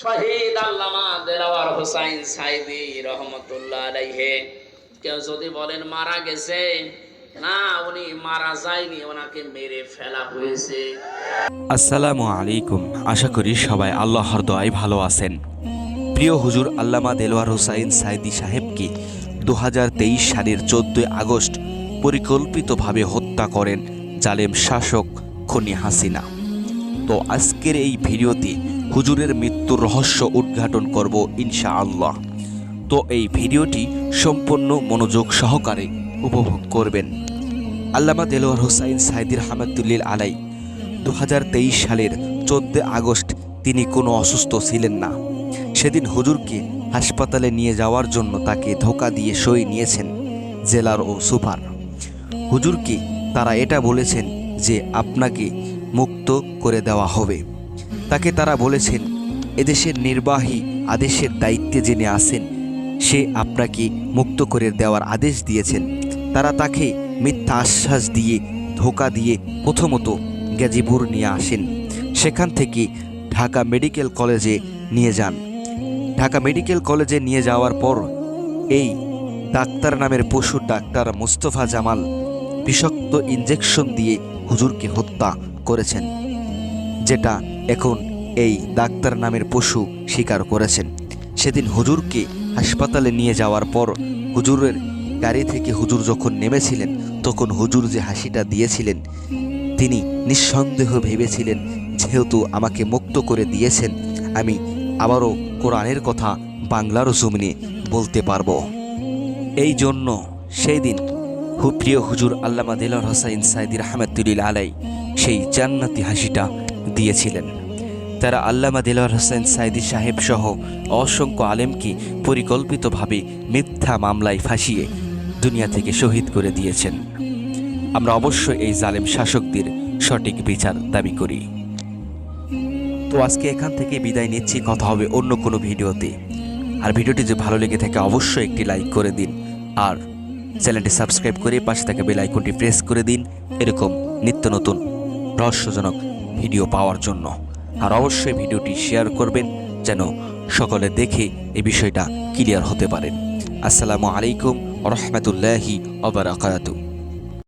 শহীদ আল্লামা দেলাওয়ার সাইদি রহমতুল্লাহ আলাইহে। কেউ যদি বলেন মারা গেছে আসসালামু আলাইকুম। আশা করি সবাই আল্লাহর দোয়ায় ভালো আছেন। প্রিয় হুজুর আল্লামা দেলোয়ার হোসাইন সাইদি সাহেবকে দু হাজার তেইশ সালের চোদ্দই আগস্ট পরিকল্পিতভাবে হত্যা করেন জালেম শাসক খনি হাসিনা। তো আজকের এই ভিডিওতে হুজুরের মৃত্যুর রহস্য উদ্ঘাটন করব ইনশা আল্লাহ তো এই ভিডিওটি সম্পূর্ণ মনোযোগ সহকারে উপভোগ করবেন। আল্লামা দেলোয়ার হোসাইন সাইদির হামাদুল্লিল আলাই দু হাজার তেইশ সালের চোদ্দ আগস্ট তিনি কোনো অসুস্থ ছিলেন না। সেদিন হুজুরকে হাসপাতালে নিয়ে যাওয়ার জন্য তাকে ধোকা দিয়ে সই নিয়েছেন জেলার ও সুপার। হুজুরকে তারা এটা বলেছেন যে আপনাকে মুক্ত করে দেওয়া হবে। তাকে তারা বলেছেন, এদেশের নির্বাহী আদেশের দায়িত্বে জেনে আসেন সে আপনাকে মুক্ত করে দেওয়ার আদেশ দিয়েছেন। তারা তাকে মিথ্যা আশ্বাস দিয়ে ধোকা দিয়ে প্রথমত গাজীপুর নিয়ে আসেন। সেখান থেকে ঢাকা মেডিকেল কলেজে নিয়ে যান। ঢাকা মেডিকেল কলেজে নিয়ে যাওয়ার পর এই ডাক্তার নামের পশু ডাক্তার মুস্তফা জামাল বিষাক্ত ইঞ্জেকশন দিয়ে হুজুরকে হত্যা করেছেন, যেটা এখন এই ডাক্তার নামের পশু স্বীকার করেছেন। সেদিন হুজুরকে হাসপাতালে নিয়ে যাওয়ার পর হুজুরের গাড়ি থেকে হুজুর যখন নেমেছিলেন, তখন হুজুর যে হাসিটা দিয়েছিলেন, তিনি নিঃসন্দেহ ভেবেছিলেন, যেহেতু আমাকে মুক্ত করে দিয়েছেন, আমি আবারও কোরআনের কথা বাংলার জমিনে বলতে পারব। এই জন্য সেই দিন প্রিয় হুজুর আল্লামা দিলর হোসাইন সাইদির আহমেদুলিল আলাই সেই জান্নাতি হাসিটা দিয়েছিলেন। তারা আল্লামা দিলর হোসেন সাইদি সাহেব সহ অসংখ্য আলেমকে পরিকল্পিতভাবে মিথ্যা মামলায় ফাঁসিয়ে দুনিয়া থেকে শহীদ করে দিয়েছেন। আমরা অবশ্যই এই জালেম শাসকদের সঠিক বিচার দাবি করি। তো আজকে এখান থেকে বিদায় নিচ্ছি, কথা হবে অন্য কোনো ভিডিওতে। আর ভিডিওটি যে ভালো লেগে থাকে, অবশ্যই একটি লাইক করে দিন। আর চ্যানেলটি সাবস্ক্রাইব করে পাশে থাকা বেল আইকনটি প্রেস করে দিন। এরকম নিত্য নতুন রহস্যজনক ভিডিও পাওয়ার জন্য। আর অবশ্যই ভিডিওটি শেয়ার করবেন যেন সকলে দেখে এই বিষয়টা ক্লিয়ার হতে পারেন আসসালামু আলাইকুম রহমতুল্লাহি অবরাকাতু